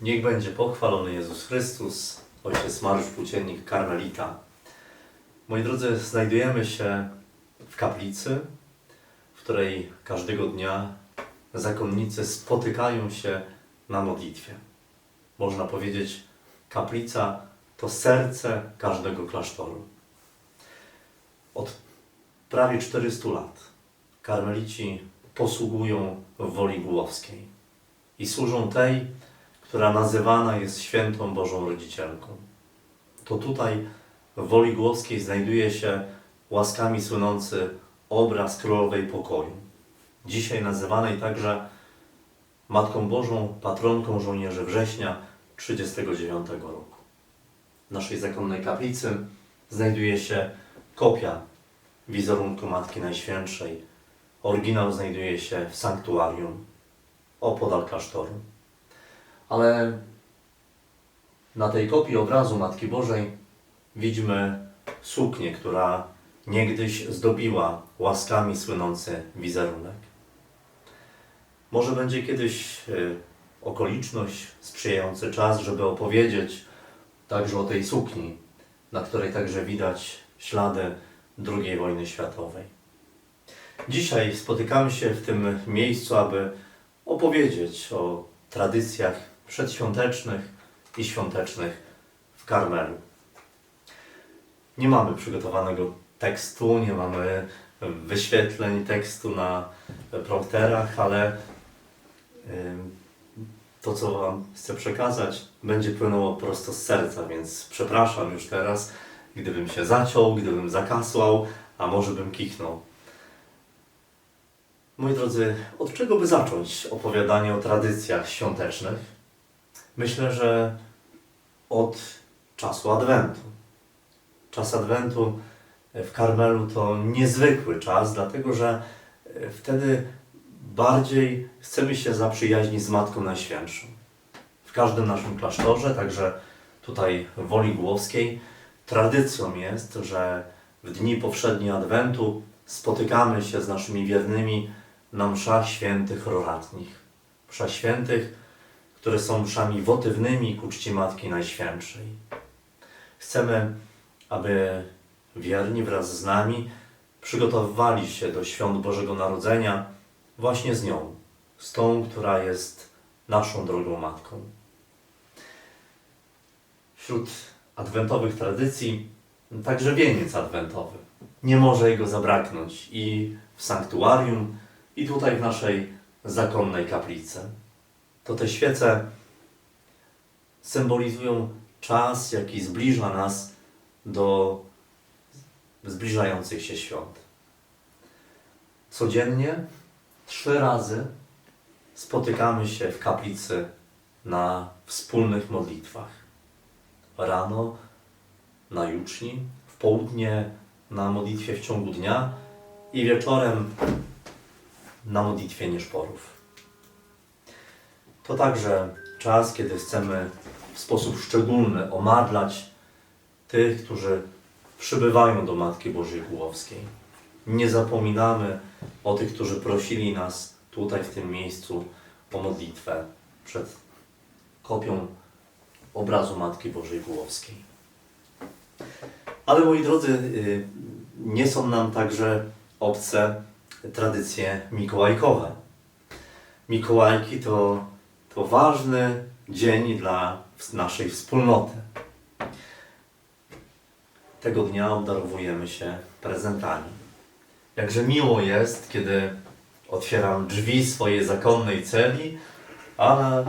Niech będzie pochwalony Jezus Chrystus, ojciec Mariusz Płóciennik, karmelita. Moi drodzy, znajdujemy się w kaplicy, w której każdego dnia zakonnicy spotykają się na modlitwie. Można powiedzieć, kaplica to serce każdego klasztoru. Od prawie 400 lat karmelici posługują w woli głowskiej i służą tej, która nazywana jest świętą Bożą Rodzicielką. To tutaj w woli głowskiej znajduje się łaskami słynący obraz Królowej Pokoju, dzisiaj nazywanej także Matką Bożą, patronką żołnierzy września 1939 roku. W naszej zakonnej kaplicy znajduje się kopia wizerunku Matki Najświętszej. Oryginał znajduje się w sanktuarium opodal klasztoru. Ale na tej kopii obrazu Matki Bożej widzimy suknię, która niegdyś zdobiła łaskami słynący wizerunek. Może będzie kiedyś y, okoliczność, sprzyjający czas, żeby opowiedzieć także o tej sukni, na której także widać ślady II wojny światowej. Dzisiaj spotykamy się w tym miejscu, aby opowiedzieć o tradycjach przedświątecznych i świątecznych w Karmelu. Nie mamy przygotowanego tekstu, nie mamy wyświetleń tekstu na prompterach, ale to, co Wam chcę przekazać, będzie płynęło prosto z serca, więc przepraszam już teraz, gdybym się zaciął, gdybym zakasłał, a może bym kichnął. Moi drodzy, od czego by zacząć opowiadanie o tradycjach świątecznych? Myślę, że od czasu Adwentu. Czas Adwentu w Karmelu to niezwykły czas, dlatego że e, wtedy bardziej chcemy się zaprzyjaźnić z Matką Najświętszą. W każdym naszym klasztorze, także tutaj w Woli Głowskiej, tradycją jest, że w dni powszednie Adwentu spotykamy się z naszymi wiernymi na mszach świętych roratnich. Mszach świętych, które są mszami wotywnymi ku czci Matki Najświętszej. Chcemy, aby wierni wraz z nami przygotowywali się do świąt Bożego Narodzenia właśnie z nią, z tą, która jest naszą drogą Matką. Wśród adwentowych tradycji także wieniec adwentowy. Nie może jego zabraknąć i w sanktuarium, i tutaj w naszej zakonnej kaplicy. To te świece symbolizują czas, jaki zbliża nas do zbliżających się świąt. Codziennie trzy razy spotykamy się w kaplicy na wspólnych modlitwach. Rano na juczni, w południe na modlitwie w ciągu dnia i wieczorem na modlitwie nieszporów. To także czas, kiedy chcemy w sposób szczególny omadlać tych, którzy przybywają do Matki Bożej Głowskiej. Nie zapominamy o tych, którzy prosili nas tutaj, w tym miejscu, o modlitwę przed kopią obrazu Matki Bożej Głowskiej. Ale moi drodzy, y, nie są nam także obce tradycje mikołajkowe. Mikołajki to, to ważny dzień dla naszej wspólnoty. Tego dnia obdarowujemy się prezentami. Jakże miło jest, kiedy otwieram drzwi swojej zakonnej celi, a na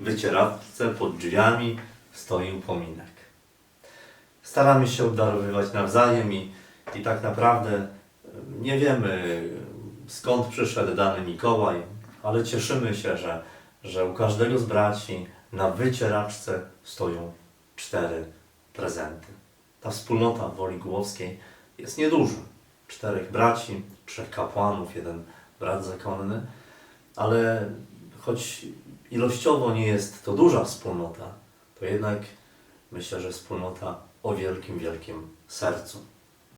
wycierawce pod drzwiami stoi upominek. Staramy się obdarowywać nawzajem i, i tak naprawdę nie wiemy skąd przyszedł dany Mikołaj, ale cieszymy się, że, że u każdego z braci na wycieraczce stoją cztery prezenty. Ta wspólnota Woli Głowskiej jest nieduża. Czterech braci, trzech kapłanów, jeden brat zakonny, ale choć ilościowo nie jest to duża wspólnota, to jednak myślę, że wspólnota o wielkim, wielkim sercu.